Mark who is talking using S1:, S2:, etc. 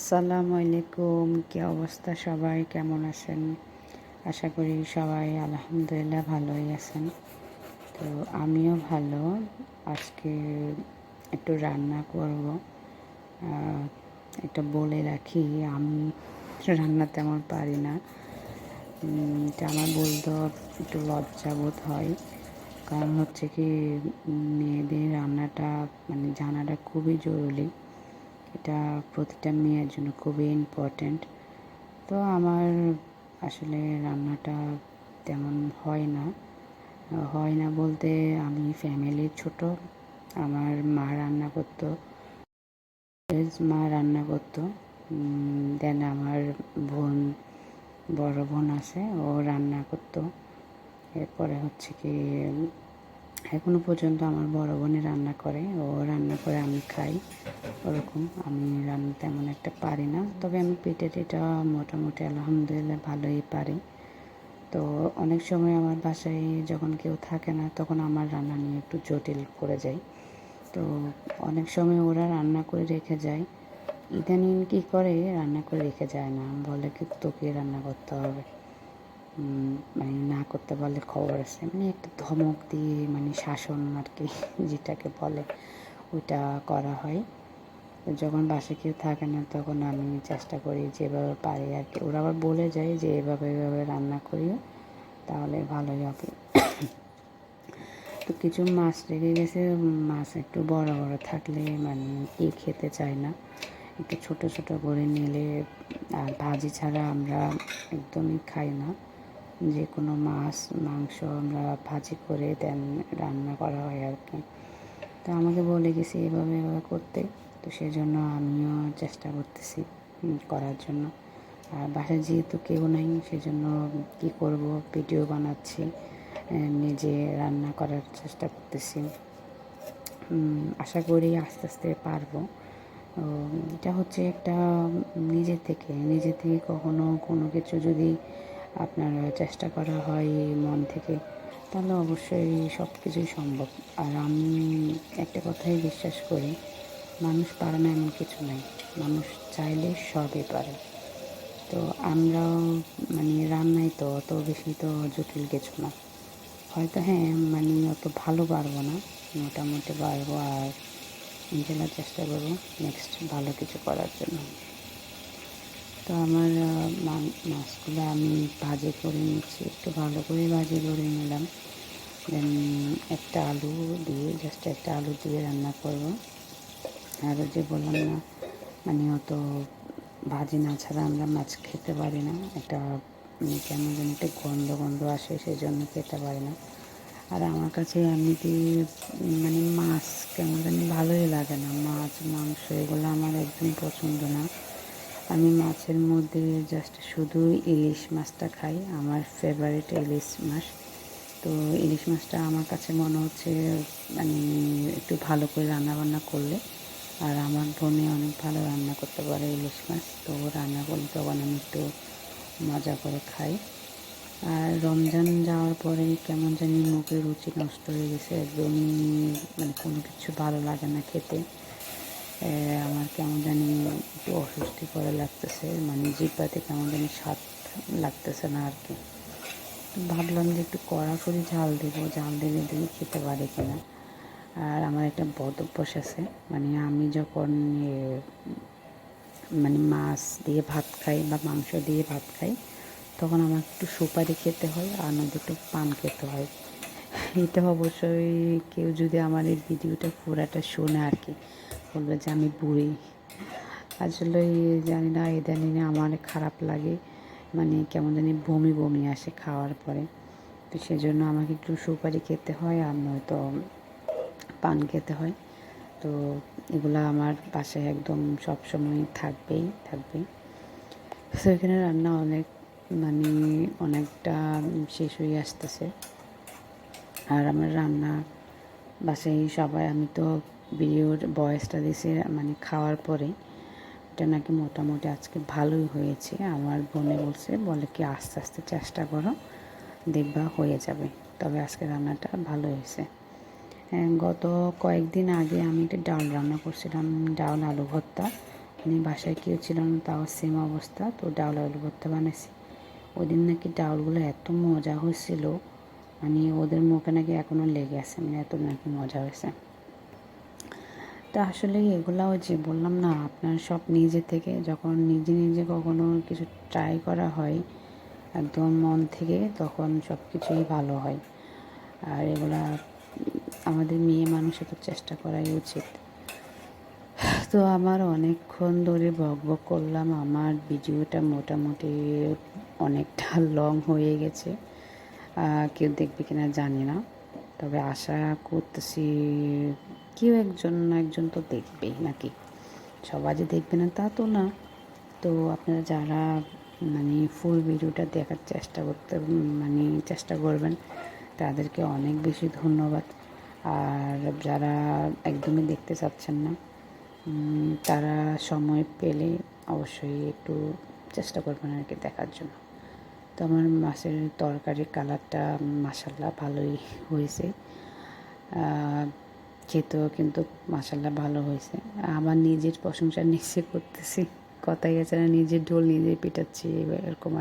S1: আসসালামু আলাইকুম, কি অবস্থা সবাই? কেমন আছেন? আশা করি সবাই আলহামদুলিল্লাহ ভালোই আছেন। তো আমিও ভালো। আজকে একটু রান্না করব। এটা বলে রাখি, আমি রান্না তেমন পারি না। এটা আমার বলতে একটু লজ্জাবোধ হয়। কারণ হচ্ছে কি, মেয়েদের রান্নাটা মানে জানাটা খুবই জরুরি। এটা প্রতিটা মেয়ের জন্য খুবই ইম্পর্ট্যান্ট তো আমার আসলে রান্নাটা তেমন হয় না। হয় না বলতে আমি ফ্যামিলির ছোট, আমার মা রান্না করতো মা রান্না করতো দেন আমার বোন, বড় বোন আছে, ও রান্না করতো। এরপরে হচ্ছে কি এখনও পর্যন্ত আমার বড় বোনে রান্না করে। ও রান্না করে আমি খাই, ওরকম। আমি রান্না তেমন একটা পারি না। তবে আমি পিঠে টিটা মোটামুটি আলহামদুলিল্লাহ ভালোই পারি। তো অনেক সময় আমার বাসায় যখন কেউ থাকে না, তখন আমার রান্না নিয়ে একটু জটিল করে যাই। তো অনেক সময় ওরা রান্না করে রেখে যায়। ইদানিং কী করে? রান্না করে রেখে যায় না। বলে কি তোকে রান্না করতে হবে। মানে না করতে পারলে খবর আছে। মানে একটা ধমক দিয়ে মানে শাসন আর কি, যেটাকে বলে, ওইটা করা হয়। যখন বাসে কেউ থাকে না, তখন আমি চেষ্টা করি যেভাবে পারি আর কি। ওরা আবার বলে যায় যে, এভাবে এভাবে রান্না করিও, তাহলে ভালোই হবে। তো কিছু মাছ রেখে গেছে। মাছ একটু বড় বড় থাকলে মানে কে খেতে চায় না। একটু ছোট ছোট করে নিলে, আর ভাজি ছাড়া আমরা একদমই খাই না। যে কোনো মাছ, মাংস আমরা ভাজি করে দেন, রান্না করা হয় আর কি। তো আমাকে বলে গেছি এভাবে এভাবে করতে। তো সেই জন্য আমিও চেষ্টা করতেছি করার জন্য। আর বাসায় যেহেতু কেউ নাই, সেজন্য কী করব? ভিডিও বানাচ্ছি নিজে রান্না করার চেষ্টা করতেছি। আশা করি আস্তে আস্তে পারব। এটা হচ্ছে একটা নিজে থেকে নিজে থেকে কখনো কোনো কিছু যদি আপনার চেষ্টা করা হয় মন থেকে, তাহলে অবশ্যই সব কিছুই সম্ভব। আর আমি একটা কথাই বিশ্বাস করি, মানুষ পারে না এমন কিছু নাই। মানুষ চাইলে সবই পারে। তো আমরাও মানে রান্নায় তো অত বেশি তো জটিল কিছু না। হয়তো হ্যাঁ মানে অত ভালো পারব না, মোটামুটি পারব আর ইনশাল্লাহ চেষ্টা করব নেক্সট ভালো কিছু করার জন্য। তো আমার মাছগুলো আমি ভাজি করে নিচ্ছি, একটু ভালো করে ভাজি করে নিলাম। দেন একটা আলু দিয়ে জাস্ট একটা আলু দিয়ে রান্না করব। আর ওই যে বললাম না মানে অত ভাজি না ছাড়া আমরা মাছ খেতে পারি না। একটা মানে কেমন যেন একটা গন্ধ গন্ধ আসে সেই জন্য খেতে পারি না। আর আমার কাছে এমনিতে মানে মাছ কেমন জানি ভালোই লাগে না। মাছ, মাংস এগুলো আমার একদমই পছন্দ না। আমি মাছের মধ্যে জাস্ট শুধু ইলিশ মাছটা খাই। আমার ফেভারিট ইলিশ মাছ। তো ইলিশ মাছটা আমার কাছে মনে হচ্ছে মানে একটু ভালো করে রান্না বান্না করলে, আর আমার বোনে অনেক ভালো রান্না করতে পারে ইলিশ মাছ। তো রান্না করলে তখন আমি একটু মজা করে খাই। আর রমজান যাওয়ার পরে কেমন জানি মুখে রুচি নষ্ট হয়ে গেছে একদমই মানে কোনো কিছু ভালো লাগে না খেতে। আমার কেমন জানি করে লাগতেছে মানে জিব্বাতে কেমন জানি স্বাদ লাগতেছে না আর কি। ভাবলাম যে একটু কড়া করে ঝাল দেবো, ঝাল দিলে দেখি খেতে পারি কিনা। আর আমার একটা বদ অভ্যাস আছে মানে আমি যখন মানে মাছ দিয়ে ভাত খাই বা মাংস দিয়ে ভাত খাই, তখন আমার একটু সুপারি খেতে হয় আর নয়তো একটু পান খেতে হয়। এটা অবশ্যই কেউ যদি আমার এই ভিডিওটা পুরাটা শোনে আর কি, বলবে যে আমি বুড়ি। আসলে জানি না, ইদানিং আমার খারাপ লাগে। মানে কেমন জানি বমি বমি আসে খাওয়ার পরে। তো সেজন্য আমাকে একটু সুপারি খেতে হয় আর নয়তো পান খেতে হয়। তো এগুলো আমার বাসায় একদম সব সময় থাকবেই থাকবেই। তো এখানে রান্না অনেক মানে অনেকটা শেষ হয়ে আসতেছে। আর আমার রান্না বাসায় সবাই, আমি তো ভিডিওর বয়সটা দিয়েছি মানে খাওয়ার পরে। এটা নাকি মোটামুটি আজকে ভালোই হয়েছে। আমার বোনে বলছে বলে কি আস্তে আস্তে চেষ্টা করো দেখবা হয়ে যাবে। তবে আজকে রান্নাটা ভালো হয়েছে। হ্যাঁ, গত কয়েকদিন আগে আমি একটা ডাল রান্না করছিলাম ডাল আলু ভর্তা। মানে বাসায় কেউ ছিল না তাও সেম অবস্থা। তো ডাউল আলু ভর্তা বানাইছি। ওই দিন নাকি ডাউলগুলো এত মজা হয়েছিল। মানে ওদের মুখে নাকি এখনও লেগে আছে মানে এত নাকি মজা হয়েছে। তা আসলে এগুলাও যে বললাম না, আপনার সব নিজে থেকে, যখন নিজে নিজে কখনো কিছু ট্রাই করা হয়, একদম মন থেকে, তখন সব কিছুই ভালো হয়। আর এগুলা আমাদের মেয়ে মানুষের তো চেষ্টা করাই উচিত। তো আমার অনেকক্ষণ ধরে বক বক করলাম, আমার ভিডিওটা মোটামুটি অনেকটা লং হয়ে গেছে। কেউ দেখবে কিনা জানি না। তবে আশা করতেছি কেউ একজন না একজন তো দেখবেই নাকি? সবাই যে দেখবে না তা তো না। তো আপনারা যারা মানে ফুল ভিডিওটা দেখার চেষ্টা করতে মানে চেষ্টা করবেন, তাদেরকে অনেক বেশি ধন্যবাদ। আর যারা একদমই দেখতে চাচ্ছেন না তারা সময় পেলে অবশ্যই একটু চেষ্টা করবেন আর কি দেখার জন্য। তো আমার মাছের তরকারির কালারটা মাসাল্লাহ ভালোই হয়েছে। খেতেও কিন্তু মাসাল্লাহ ভালো হয়েছে। আমার নিজের প্রশংসা নিজে করতেছি। কথাই গেছে না, নিজের ঢোল নিজে পিটাচ্ছি, এরকম